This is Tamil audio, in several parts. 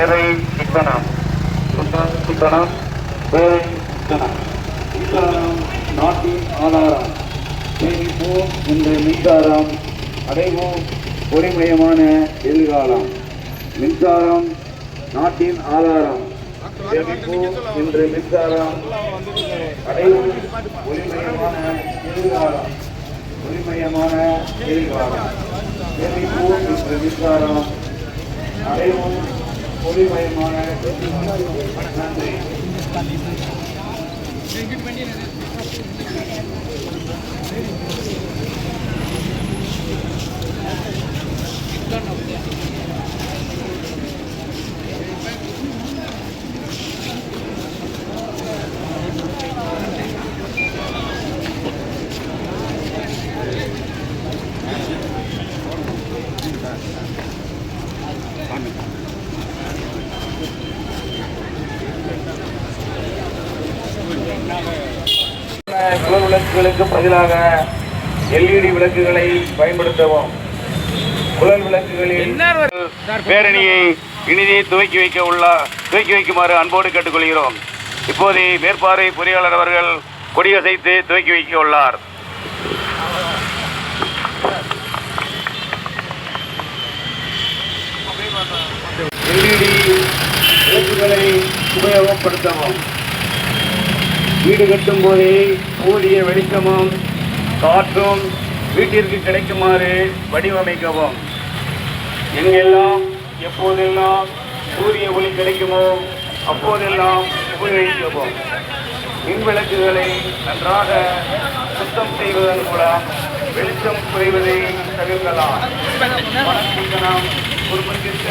சேவை சிக்கனம் சுத்தம் சிக்கனம் சேவை சிக்கனம் மின்சாரம் நாட்டின் ஆதாரம். சேமிப்போம் என்ற மின்சாரம் அடைவோம் பொறிமயமான எதிர்காலம். மின்சாரம் நாட்டின் ஆதாரம். சேமிப்போம் என்ற மின்சாரம் அடைவோம் ஒளிமயமான எதிர்காலம். ஒளிமயமான எதிர்காலம். சேமிப்போம் என்ற மின்சாரம் அடைவோம் ஒளிமயமான நன்றி. குழல் விளக்குகளுக்கு பதிலாக எல்இடி விளக்குகளை பயன்படுத்தவும். குழல் விளக்குகளில் பேரணியை இனிதே துவக்கி வைக்க உள்ள துவக்கி வைக்குமாறு அன்போடு கேட்டுக்கொள்கிறோம். இப்போது மேற்பார்வை பொறியாளர் அவர்கள் கொடியசைத்து துவக்கி வைக்க உள்ளார். எல்இடி விளக்குகளை உபயோகப்படுத்தவும். வீடு கட்டும் போதே கூடிய வெளிச்சமும் காற்றும் வீட்டிற்கு கிடைக்குமாறு வடிவமைக்கவும். எங்கெல்லாம் எப்போதெல்லாம் சூரிய ஒளி கிடைக்குமோ அப்போதெல்லாம் உபயோகிக்கவும் மின் விளக்குகளை நன்றாக சுத்தம் செய்வதன் மூலம் வெளிச்சம் குறைவதை தவிர்க்கலாம். பணம் சிக்கனம் குடும்பத்திற்கு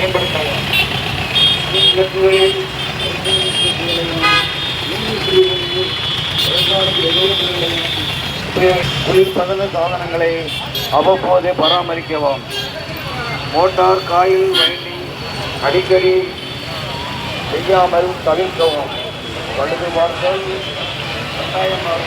நாட்டிற்கு குளிர்பதன சாதனங்களை அவ்வப்போது பராமரிக்கவும். மோட்டார் காயில் வைண்டிங் அடிக்கடி செய்யாமல் தவிர்க்கவும். பழுது பார்த்தல் கட்டாயமாக